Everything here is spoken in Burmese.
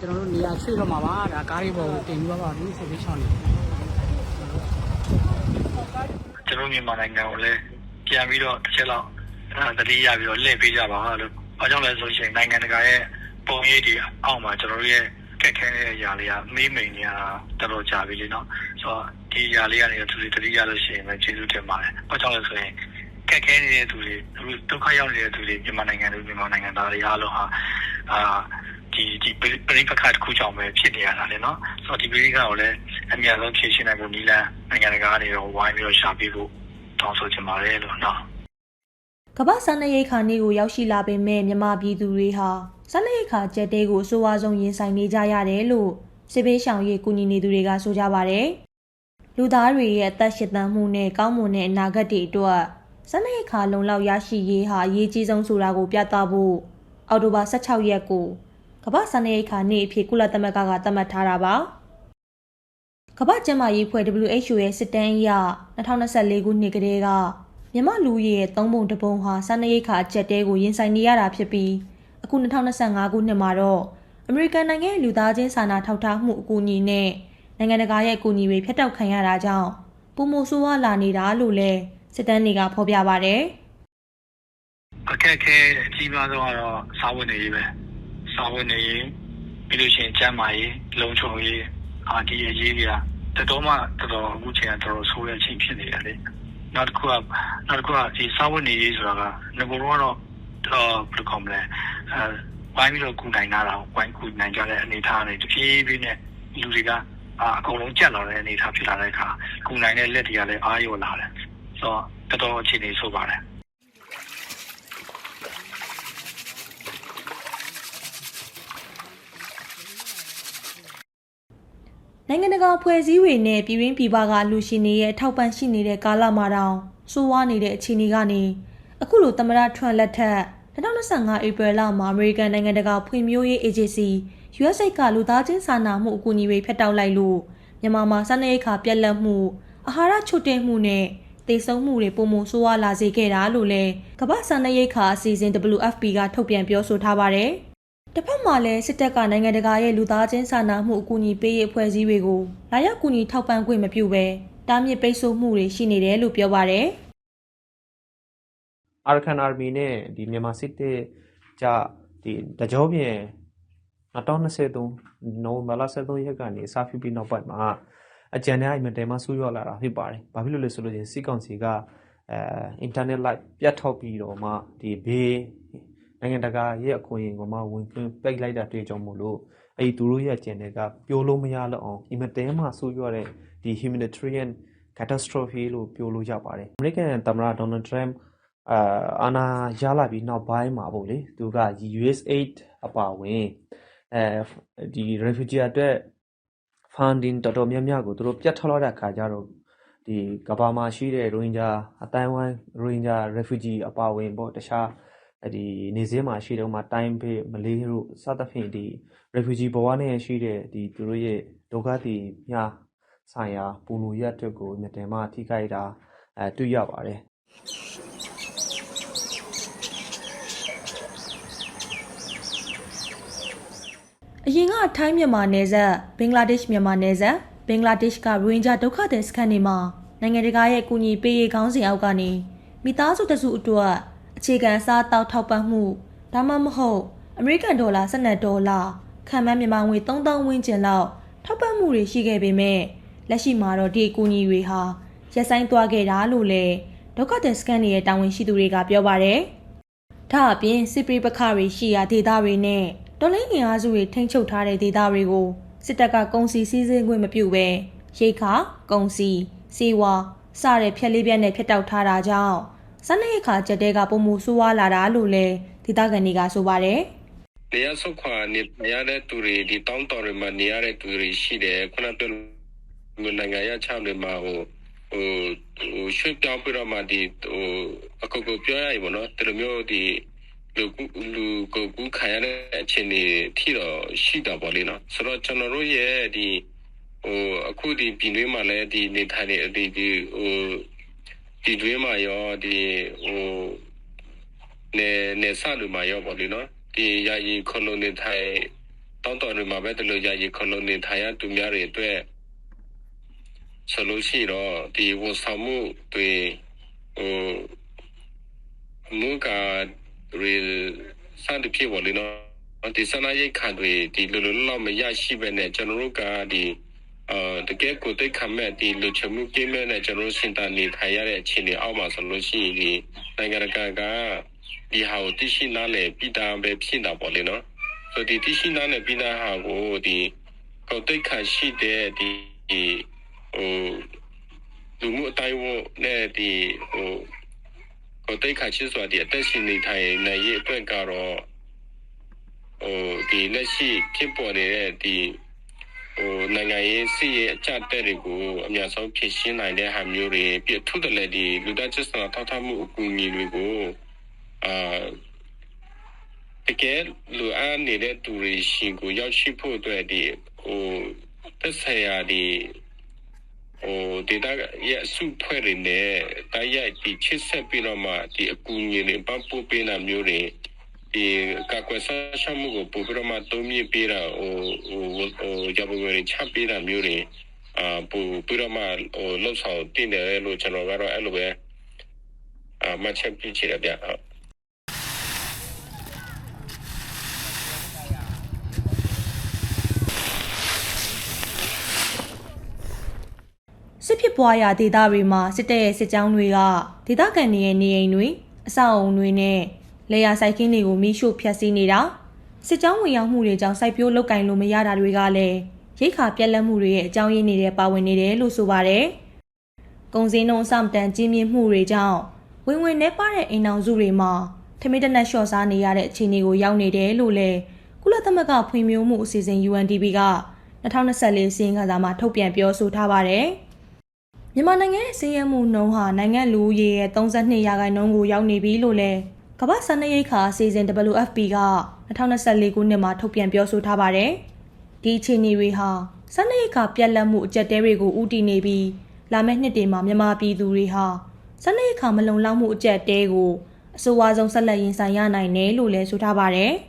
ကျွန်တော်တို့နေရာရွှေ့တော့မှာပါဒါကားလေးပေါ်ကိုတင်ပြီးတော့ပါဘူးဆိုပြီးချောင်းနေကျွန်တော်မြန်မာနိုင်ငံကိုလည်းပြန်ပြီးတော့တစ်ချက်လောက်အဲတတိယပြီးတော့လှည့်ပေးကြပါလို့။ဘာကြောင့်လဲဆိုရင်နိုင်ငံတကာရဲ့ပုံရိပ်တွေအောက်မှာကျွန်တော်တို့ရဲ့ခက်ခဲတဲ့အရာတွေကမေးမိန်နေတာတော်တော်ကြာပြီလေနော်။ဆိုတော့ဒီအရာလေးကနေသူတွေတတိယလို့ရှိရင်လည်းကျေးဇူးတင်ပါတယ်။ဘာကြောင့်လဲဆိုရင်ခက်ခဲနေတဲ့သူတွေသူဒုက္ခရောက်နေတဲ့သူတွေမြန်မာနိုင်ငံသူမြန်မာနိုင်ငံသားတွေအားလုံးဟာအာ ဒီဒီပရိပခတ်တစ်ခုကြောင့်ပဲဖြစ်နေရတာလေနော်ဆိုတော့ဒီပရိပခတ်ကိုလည်းအများဆုံးဖြေရှင်းနိုင်ဖို့နီလန်နိုင်ငံတကာကနေတော့ဝိုင်းပြီးတော့ရှာပေးဖို့တောင်းဆိုချင်ပါတယ်လို့နော်ကမ္ဘာစားနပ်ရိက္ခာနေ့ကိုရောက်ရှိလာပေမဲ့မြန်မာပြည်သူတွေဟာစားနပ်ရိက္ခာကြက်တဲကိုအဆိုးဝါးဆုံးရင်ဆိုင်နေကြရတယ်လို့စစ်ပေးရှောင်ရေးကူညီနေသူတွေကဆိုကြပါတယ်။လူသားတွေရဲ့အသက်ရှင်သန်မှုနဲ့ကောင်းမွန်တဲ့အနာဂတ်တွေအတွက်စားနပ်ရိက္ခာလုံလောက်ရရှိရေးဟာအရေးကြီးဆုံးဆိုတာကိုပြသဖို့အောက်တိုဘာ16ရက်ကို ကမ္ဘာစားနပ်ရိက္ခာနေ့အဖြစ်ကုလသမဂ္ဂကသတ်မှတ်ထားတာပါ။ကမ္ဘာ့ကျန်းမာရေးအဖွဲ့ WHO ရဲ့စစ်တမ်းအရ2024ခုနှစ်ကတည်းကမြန်မာလူဦးရေရဲ့၃ပုံတစ်ပုံဟာစားနပ်ရိက္ခာအကျက်တဲကိုရင်ဆိုင်နေရတာဖြစ်ပြီးအခု2025ခုနှစ်မှာတော့အမေရိကန်နိုင်ငံရဲ့လူသားချင်းစာနာထောက်ထားမှုအကူအညီနဲ့နိုင်ငံတကာရဲ့အကူအညီတွေဖျက်တောက်ခံရတာကြောင့်ပုံမဆိုးဝါးလာနေတာလို့လည်းစစ်တမ်းတွေကဖော်ပြပါဗျ။အခက်အခဲအကြီးမားဆုံးကတော့စာဝင်နေရေးပဲ စာဝင်နေရေး ပြီးလို့ရှိရင် ကျန်းမာရေး လုံခြုံရေးအာဒီအရေးကြီးတာတော်တော်မှတော်တော်အခုချိန်က တော်တော်ဆိုးတဲ့အချိန်ဖြစ်နေတယ်လေ နောက်တစ်ခုကနောက်တစ်ခုကဒီစာဝင်နေရေးဆိုတာကငကိုတော့တော့တော့ဘယ်လိုကောမလဲအဲဝိုင်းပြီးတော့ ကူနိုင်တာတော့ဝိုင်းကူနိုင်ကြတဲ့အနေအထားတွေတဖြည်းဖြည်းနဲ့ လူတွေကအာအကုန်လုံးကြက်လာတဲ့အနေအထားဖြစ်လာတဲ့အခါ ကူနိုင်တဲ့လက်တွေကလည်း အားရောလာတယ် ဆိုတော့ တော်တော်အခြေအနေဆိုးပါတယ် နိုင်ငံတကာဖွဲ့စည်းတွေနဲ့ပြည်ရင်းပြည်ပကလူရှင်တွေရဲ့ထောက်ပံ့ရှိနေတဲ့ကာလမှာတောင်စိုးဝါးနေတဲ့အခြေအနေကနေအခုလိုသမရထွန်လက်ထက်2025ဧပြီလမှာအမေရိကန်နိုင်ငံတကာဖွံ့ဖြိုးရေး agency USAID ကလူသားချင်းစာနာမှုအကူအညီတွေဖျက်တောက်လိုက်လို့မြန်မာမှာစားနပ်ရိက္ခာပြက်လက်မှုအာဟာရချွတ်တဲ့မှုနဲ့တေဆုံးမှုတွေပုံမဆိုးဝါးလာစေခဲ့တာလို့လည်းကမ္ဘာစားနပ်ရိက္ခာအစီအစဉ် WFP ကထုတ်ပြန်ပြောဆိုထားပါတယ်။ တစ်ဖက်မှာလည်းစစ်တပ်ကနိုင်ငံတကာရဲ့လူသားချင်းစာနာမှုအကူအညီပေးရေးအဖွဲ့အစည်းတွေကိုလာရောက်ကူညီထောက်ပံ့ခွင့်မပြုဘဲတားမြစ်ပိတ်ဆို့မှုတွေရှိနေတယ်လို့ပြောပါတယ်။အာရကန်အာမီနဲ့ဒီမြန်မာစစ်တပ်ကြဒီတကြောပြင်2023နိုဝင်ဘာလ23ရက်ကနေစဖြစ်ပြီးနောက်ပိုင်းမှာအကြံနဲ့အိမ်မတဲမှာဆူရောလာတာဖြစ်ပါတယ်။ဘာဖြစ်လို့လဲဆိုလို့ချင်းစစ်ကောင်စီကအဲအင်တာနက်လိုက်ပြတ်ထောက်ပြီးတော့မှဒီဘေး နိုင်ငံတကာရဲ့အခွင့်အရေးကိုမှဝင်သွင်းပိတ်လိုက်တာတွေ့ကြုံမို့လို့အဲ့ဒီသူတို့ရဲ့အကြံတွေကပြောလို့မရတော့အောင်အင်မတဲမှာဆူရောတဲ့ဒီ humanitarian catastrophe လို့ပြောလို့ရပါတယ်။ American သမ္မတ Donald Trump အာအာနာရလာပြီးနောက်ပိုင်းမှာပေါ့လေသူက USAID အပါဝင်အဲဒီ refugee အတွက် funding တော်တော်များများကိုသူတို့ပြတ်ထွက်လာတဲ့အခါကျတော့ဒီကမ္ဘာမှာရှိတဲ့ Rohingya အတိုင်းဝိုင်း Rohingya refugee အပါဝင်ပေါ့တခြား ဒီနေစင်းမှာရှိတော့မှတိုင်းဖေးမလေးတို့စသဖြင့်ဒီ refugee ဘဝနဲ့ရှိတဲ့ဒီသူတို့ရဲ့ဒုက္ခသည်များဆိုင်ရာပူလူရက်အတွက်ကိုမြတ်တယ်မှထိခိုက်တာအဲတွေ့ရပါတယ်အရင်ကထိုင်းမြန်မာနယ်စပ်ဘင်္ဂလားဒေ့ရှ်မြန်မာနယ်စပ်ဘင်္ဂလားဒေ့ရှ်ကရိုဟင်ဂျာဒုက္ခသည်စခန်းတွေမှာနိုင်ငံတကာရဲ့ကူညီပေးရေးခေါင်းစဉ်အောက်ကနေမိသားစုတစုအတွက် အခြေခံအစားအသောက်ထောက်ပံ့မှုဒါမှမဟုတ်အမေရိကန်ဒေါ်လာ12ဒေါ်လာခံမှန်းမြန်မာငွေ3000ဝန်းကျင်လောက်ထောက်ပံ့မှုတွေရှိခဲ့ပေမဲ့လက်ရှိမှာတော့ဒီအကူအညီတွေဟာရက်ဆိုင်သွားခဲ့တာလို့လည်းဒုက္ခသည်စခန်းတွေရဲ့တာဝန်ရှိသူတွေကပြောပါတယ်။ဒါအပြင်စစ်ပရိပခတွေရှိရာဒေသတွေနဲ့တော်လိုင်းငင်အားစုတွေထိန်းချုပ်ထားတဲ့ဒေသတွေကိုစစ်တပ်ကကုန်စည်စည်းစိမ်ခွင့်မပြုဘဲရိတ်ခါကုန်စည်စီဝါစတဲ့ဖြက်လေးပြက်နဲ့ဖျက်တောက်ထားတာကြောင့် စားနပ်ရိက္ခာကြက်တဲကပုံမှုဆိုးဝါးလာတာလို့လည်းဒေသခံတွေကဆိုပါတယ်နေရာဆုတ်ခွာနေရတဲ့သူတွေဒီတောင်းတော်တွေမှာနေရတဲ့သူတွေရှိတယ်ခုနကပြောလို့နိုင်ငံရချတွေမှာဟိုဟိုဟိုရွှေ့ပြောင်းပြီးတော့မှဒီဟိုအခုကိုပြောရရင်ပေါ့နော်ဒီလိုမျိုးဒီလူလူကိုကူခံရတဲ့အခြေအနေထိတော့ရှိတာပေါ့လေနော်ဆိုတော့ကျွန်တော်တို့ရဲ့ဒီဟိုအခုဒီပြည်တွင်းမှာလည်းဒီနေထိုင်နေဒီဒီဟို ဒီတွင်းမှာရောဒီဟိုနေနေဆလူမှာရောပေါ့လေနော်ဒီယာယီခလုံးနေထိုင်တောင်းတော်တွေမှာပဲတလို့ရရခလုံးနေထိုင်ရသူများတွေအတွက်ဆိုလို့ရှိတော့ဒီဝန်ဆောင်မှုတွေဟိုအမှုကရီစံတဖြစ်ပေါ်လေနော်ဒီစနာရိတ်ခံတွေဒီလိုလိုလောက်မရရှိပဲနဲ့ကျွန်တော်တို့ကဒီ အာတကယ်ကိုတိတ်ခမဲ့ဒီလူချမှုကိမဲ့နဲ့ကျွန်တော်တို့စင်တာနေထိုင်ရတဲ့အခြေအနေအောက်မှာဆိုလို့ရှိရင်ဒီနိုင်ငံတကာကဒီဟာကိုသိရှိနားလည်ပြီးသားပဲဖြစ်တာပေါ့လေနော်ဆိုဒီသိရှိနားလည်ပြီးသားဟာကိုဒီကိုတိတ်ခရှိတဲ့ဒီဒီဟိုလူမှုအတိုင်းဝနဲ့ဒီဟိုကိုတိတ်ခရှိစွာဒီအသက်ရှင်နေထိုင်နိုင်ရေးအတွက်ကတော့ဟိုဒီလက်ရှိဖြစ်ပေါ်နေတဲ့ဒီ ဟိုနိုင်ငံရေးစီးရဲ့အကြက်တဲ့တွေကိုအများဆုံးဖြည့်ရှင်းနိုင်တဲ့ဟာမျိုးတွေပြည့်ထုတယ်လေဒီလူသားချင်းစာထောက်ထားမှုအကူအညီတွေကိုအာတကယ်လူအားနေတဲ့သူတွေရှင်ကိုရောက်ရှိဖို့အတွက်ဒီဟိုသက်ဆိုင်ရာဒီဟိုဒေတာရဲ့အစုဖွဲ့တွေနဲ့တိုက်ရိုက်ဒီချစ်ဆက်ပြီးတော့မှဒီအကူအညီတွေပံ့ပိုးပေးတာမျိုးတွေ ဒီကကွယ်ဆရှမှုကိုပို့ပြီးတော့မှတုံးမြင့်ပေးတာဟိုဟိုဟိုဂျပန်တွေချပေးတာမျိုးတွေအာပို့ပြီးတော့မှဟိုလှုပ်ဆောင်တင်တယ်လို့ကျွန်တော်ကတော့အဲ့လိုပဲအာမှတ်ချက်ပြချင်တယ်ဗျဟုတ်စစ်ဖြစ်ပွားရာဒေသတွေမှာစစ်တပ်ရဲ့စစ်ကြောင်းတွေကဒေသခံတွေရဲ့နေအိမ်တွေအဆောက်အုံတွေနဲ့ လေယာစိုက်ခင်းတွေကိုမိရှို့ဖျက်ဆီးနေတာစစ်ကြောင်းဝင်ရောက်မှုတွေကြောင့်စိုက်ပျိုးလုပ်ကင်လို့မရတာတွေကလည်းရိတ်ခါပြက်လက်မှုတွေရဲ့အကြောင်းရင်းတွေနဲ့ပါဝင်နေတယ်လို့ဆိုပါတယ်။ကုံစင်းနှုံအဆမတန်ကြီးမြင့်မှုတွေကြောင့်ဝင်ဝင်နေပါတဲ့အိမ်အောင်စုတွေမှာထမင်းတနက်လျှော့စားနေရတဲ့အခြေအနေကိုရောက်နေတယ်လို့လည်းကုလသမဂ္ဂဖွံ့ဖြိုးမှုအစီအစဉ် UNDP က2024စီးရင်ကစားမှာထုတ်ပြန်ပြောဆိုထားပါတယ်။မြန်မာနိုင်ငံရဲ့စီးရဲမှုနှုန်းဟာနိုင်ငံလူဦးရေရဲ့32ရာခိုင်နှုန်းကိုရောက်နေပြီလို့လည်း ကမ္ဘာ့စားနပ်ရိက္ခာအစီအစဉ် WFP က2024ခုနှစ်မှာထုတ်ပြန်ပြောဆိုထားပါတယ်။ဒီအခြေအနေတွေဟာစားနပ်ရိက္ခာပြတ်လတ်မှုအကျက်တဲတွေကိုဥတီနေပြီးလာမယ့်နှစ်တွေမှာမြန်မာပြည်သူတွေဟာစားနပ်ရိက္ခာမလုံလောက်မှုအကျက်တဲကိုအဆိုအဝါဆုံးဆက်လက်ရင်ဆိုင်ရနိုင်တယ်လို့လည်းဆိုထားပါတယ်။